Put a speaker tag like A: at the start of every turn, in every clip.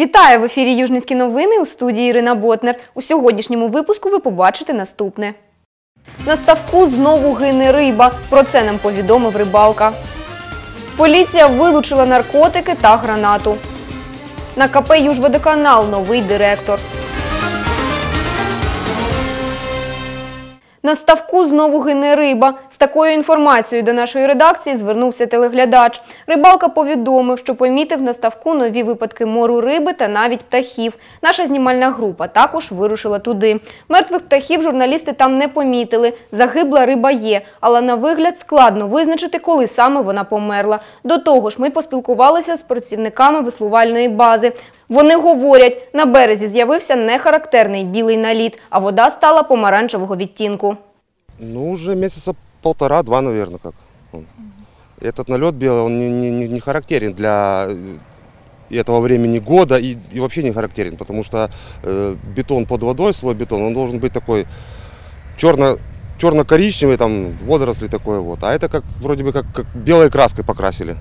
A: Вітаю в ефірі Южницькі новини у студії Ірина Ботнер. У сьогоднішньому випуску ви побачите наступне. На ставку знову гине риба. Про це нам повідомив рибалка. Поліція вилучила наркотики та гранату. На КП Южводоканал новий директор. На ставку знову гине риба. Такою інформацією до нашої редакції звернувся телеглядач. Рибалка повідомив, що помітив на ставку нові випадки мору риби та навіть птахів. Наша знімальна група також вирушила туди. Мертвих птахів журналісти там не помітили. Загибла риба є, але на вигляд складно визначити, коли саме вона померла. До того ж, ми поспілкувалися з працівниками веслувальної бази. Вони говорять, на березі з'явився нехарактерний білий наліт, а вода стала помаранчевого відтінку.
B: Ну, уже месяца полтора-два, наверное, как. Этот налет белый, он не, не- не- характерен для э, этого времени года и, и вообще не характерен, потому что э, бетон под водой, свой бетон, он должен быть такой черно, черно-коричневый, там водоросли такое вот. А это как вроде бы как, как белой краской покрасили.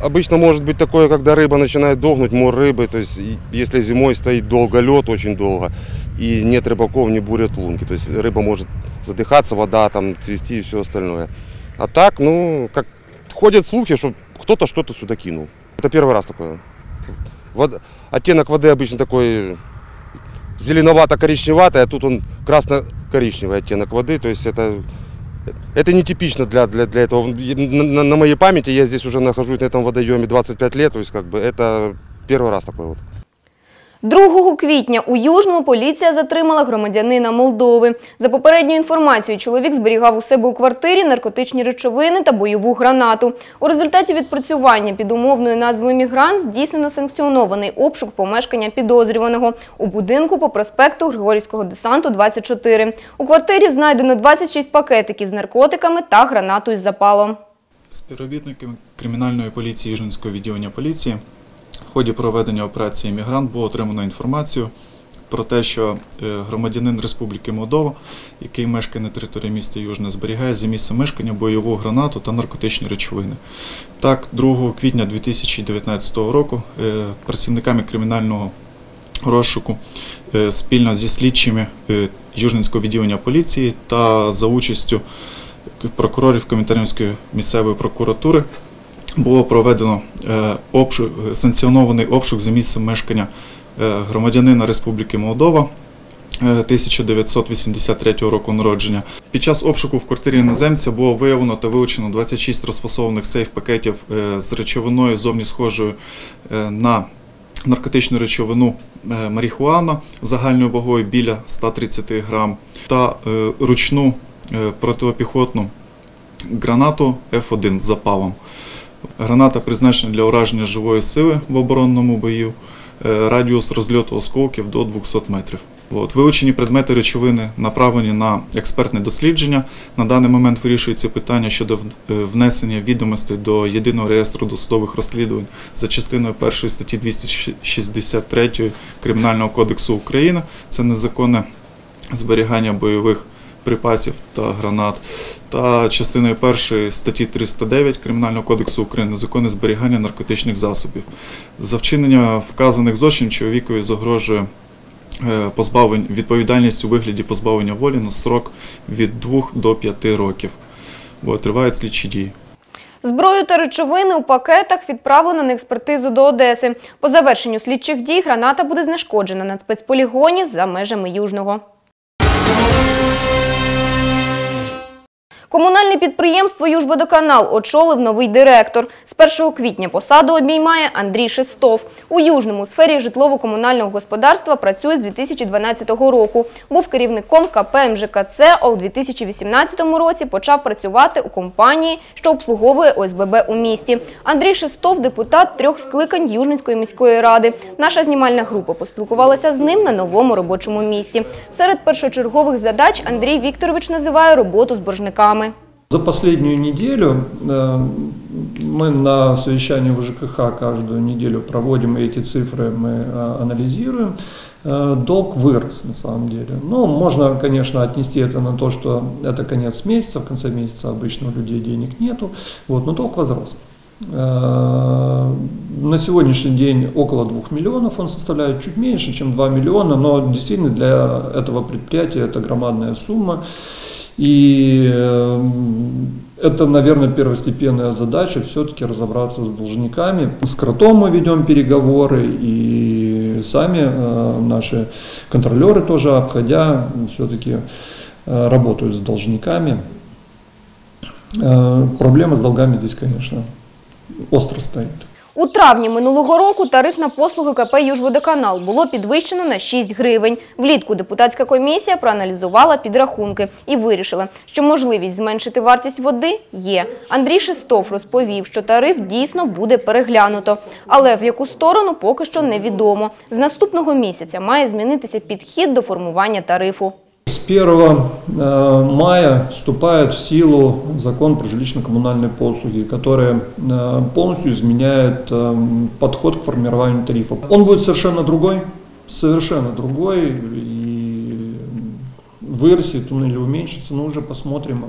B: Обычно может быть такое, когда рыба начинает дохнуть, мор рыбы, то есть если зимой стоит долго лед, очень долго, и нет рыбаков, не бурят лунки, то есть рыба может задыхаться, вода там цвести и все остальное. А так, ну, как ходят слухи, что кто-то что-то сюда кинул. Это первый раз такое. Вод- Оттенок воды обычно такой зеленовато-коричневатый, а тут он красно-коричневый оттенок воды, то есть это это нетипично для, для, для этого. На, на- моей памяти я здесь уже нахожусь на этом водоеме 25 лет, то есть как бы это первый раз такой вот.
A: 2 квітня у Южному поліція затримала громадянина Молдови. За попередньою інформацією, чоловік зберігав у себе у квартирі наркотичні речовини та бойову гранату. У результаті відпрацювання під умовною назвою «Мігрант» здійснено санкціонований обшук помешкання підозрюваного у будинку по проспекту Григорівського десанту 24. У квартирі знайдено 26 пакетиків з наркотиками та гранату із запалом.
C: Співробітниками кримінальної поліції Южинського відділення поліції в ході проведення операції Мігрант було отримано інформацію про те, що е, громадянин Республіки Молдова, який мешкає на території міста Южне, зберігає за місце мешкання бойову гранату та наркотичні речовини. Так, 2 квітня 2019 року е, працівниками кримінального розшуку е, спільно зі слідчими Южненського відділення поліції та за участю прокурорів Комітарівської місцевої прокуратури було проведено е, обшук, санкціонований обшук за місцем мешкання е, громадянина Республіки Молдова. е, 1983 року народження. Під час обшуку в квартирі іноземця було виявлено та вилучено 26 розфасованих сейф-пакетів е, з речовиною зовні схожою е, на наркотичну речовину е, марихуана загальною вагою біля 130 грам та е, ручну е, протипіхотну гранату F1 з запалом. Граната призначена для ураження живої сили в оборонному бою. Е, Радіус розльоту осколків до 200 метрів. От. Вилучені предмети речовини направлені на експертне дослідження. На даний момент вирішується питання щодо е, внесення відомостей до єдиного реєстру досудових розслідувань за частиною 1 статті 263 Кримінального кодексу України. Це незаконне зберігання бойових припасів та гранат та частиною 1 статті 309 Кримінального кодексу України незаконне зберігання наркотичних засобів. За вчинення вказаних злочинів чоловікові загрожує е, позбавлень відповідальність у вигляді позбавлення волі на срок від 2 до 5 років. Бо тривають слідчі дії.
A: Зброю та речовини у пакетах відправлено на експертизу до Одеси. По завершенню слідчих дій граната буде знешкоджена на спецполігоні за межами Южного. Комунальне підприємство «Южводоканал» очолив новий директор. З 1 квітня посаду обіймає Андрій Шестов. У Южному сфері житлово-комунального господарства працює з 2012 року. Був керівником КП МЖКЦ, а у 2018 році почав працювати у компанії, що обслуговує ОСББ у місті. Андрій Шестов – депутат трьох скликань Южницької міської ради. Наша знімальна група поспілкувалася з ним на новому робочому місці. Серед першочергових задач Андрій Вікторович називає роботу з боржниками.
D: За последнюю неделю э, мы на совещании в ЖКХ каждую неделю проводим и эти цифры, мы э, анализируем. Э, Долг вырос на самом деле. Ну, можно, конечно, отнести это на то, что это конец месяца, в конце месяца обычно у людей денег нету, вот, но долг возрос. На сегодняшний день около 2 миллионов он составляет чуть меньше, чем 2 миллиона, но действительно для этого предприятия это громадная сумма. И э, это, наверное, первостепенная задача все-таки разобраться с должниками. С Кротом мы ведем переговоры, и сами э, наши контролеры тоже, обходя, все-таки э, работают с должниками. Э, Проблема с долгами здесь, конечно, остро стоит.
A: У травні минулого року тариф на послуги КП «Южводоканал» було підвищено на 6 гривень. Влітку депутатська комісія проаналізувала підрахунки і вирішила, що можливість зменшити вартість води є. Андрій Шестов розповів, що тариф дійсно буде переглянуто. Але в яку сторону поки що невідомо. З наступного місяця має змінитися підхід до формування тарифу.
D: С 1 э, мая вступает в силу закон про жилищно-коммунальные послуги, который э, полностью изменяет э, подход к формированию тарифа. Он будет совершенно другой, совершенно другой, и вырастет он или уменьшится, но уже посмотрим.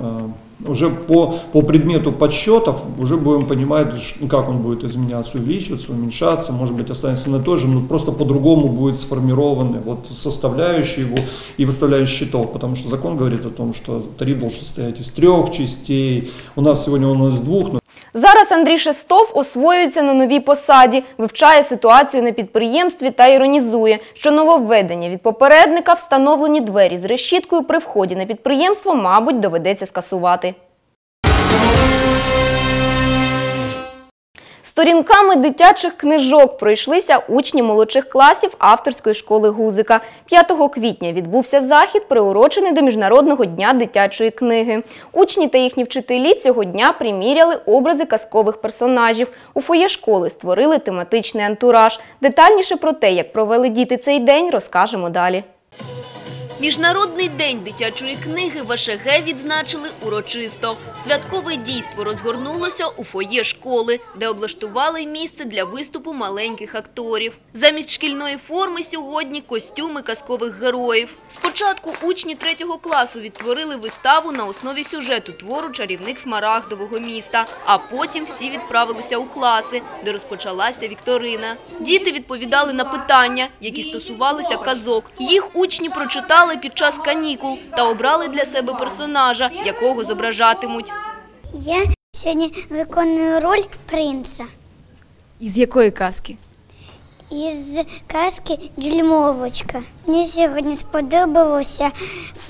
D: Уже по, по предмету подсчетов уже будем понимать, ш- как он будет изменяться, увеличиваться, уменьшаться, может быть останется на той же, но просто по-другому будет сформированы вот составляющие его и выставляющие счетов, потому что закон говорит о том, что тариф должен состоять из трех частей, у нас сегодня он из двух, но
A: Зараз Андрій Шестов освоюється на новій посаді, вивчає ситуацію на підприємстві та іронізує, що нововведення від попередника встановлені двері з решіткою при вході на підприємство, мабуть, доведеться скасувати. Сторінками дитячих книжок пройшлися учні молодших класів авторської школи Гузика. 5 квітня відбувся захід, приурочений до Міжнародного дня дитячої книги. Учні та їхні вчителі цього дня приміряли образи казкових персонажів. У фоє школи створили тематичний антураж. Детальніше про те, як провели діти цей день, розкажемо далі.
E: Міжнародний день дитячої книги в АШГ відзначили урочисто. Святкове дійство розгорнулося у фоє школи, де облаштували місце для виступу маленьких акторів. Замість шкільної форми сьогодні костюми казкових героїв. Спочатку учні третього класу відтворили виставу на основі сюжету твору «Чарівник Смарагдового міста», а потім всі відправилися у класи, де розпочалася вікторина. Діти відповідали на питання, які стосувалися казок. Їх учні прочитали під час канікул та обрали для себе персонажа, якого зображатимуть.
F: Я сьогодні виконую роль принца
E: Із якої казки?
F: із казки Дюймовочка. Мені сьогодні сподобалося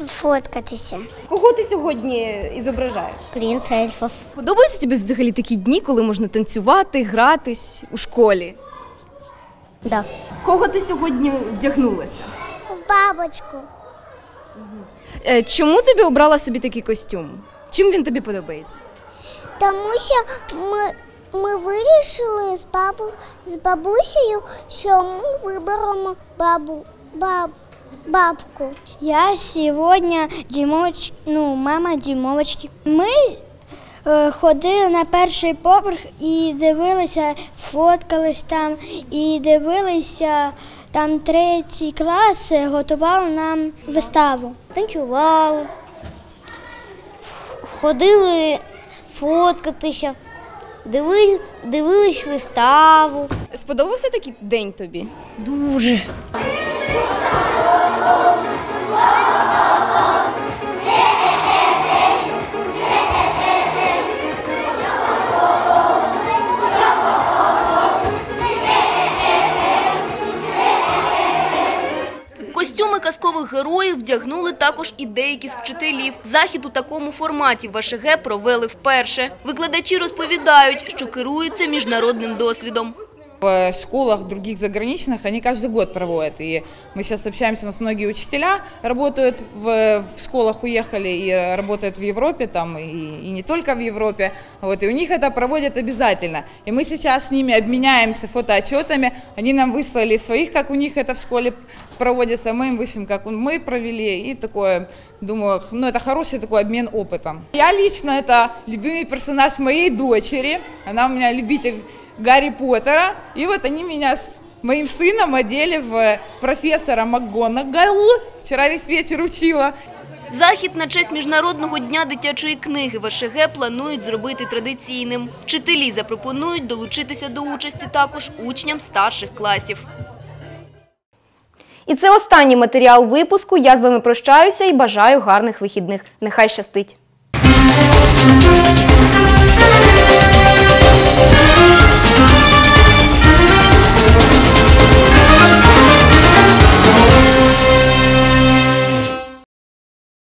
F: фоткатися.
A: Кого ти сьогодні ізображаєш?
F: Принц ельфов.
E: Подобаються тобі взагалі такі дні, коли можна танцювати, гратись у школі?
F: Да.
E: Кого ти сьогодні вдягнулася?
F: В бабочку.
E: Е, Чому тобі обрала собі такий костюм? Чим він тобі подобається?
F: Тому що ми, ми вирішили з, бабу, з бабусею, що ми виберемо бабу, баб, бабку. Я сьогодні дюймовоч, ну, мама дюймовочки. Ми е, ходили на перший поверх і дивилися, фоткались там, і дивилися. Там третій клас готував готували нам виставу. Танцювали, ходили фоткатися, дивились, дивились виставу.
E: Сподобався такий день тобі?
F: Дуже.
E: Костюми казкових героїв вдягнули також і деякі з вчителів. Захід у такому форматі в АШГ провели вперше. Викладачі розповідають, що керуються міжнародним досвідом.
G: В школах других заграничных они каждый год проводят. И мы сейчас общаемся, у нас многие учителя работают в, в школах, уехали и работают в Европе, там, и, и не только в Европе. Вот, и у них это проводят обязательно. И мы сейчас с ними обменяемся фотоотчетами. Они нам выслали своих, как у них это в школе проводится, мы им вышлем, как мы провели. И такое, думаю, ну это хороший такой обмен опытом. Я лично это любимый персонаж моей дочери. Она у меня любитель Гарри Поттера. И вот они меня с моим сыном одели в профессора МакГонагал. Вчера весь вечер учила.
A: Захід на честь Міжнародного дня дитячої книги ВШГ планують зробити традиційним. Вчителі запропонують долучитися до участі також учням старших класів.
H: І це останній матеріал випуску. Я з вами прощаюся і бажаю гарних вихідних. Нехай щастить!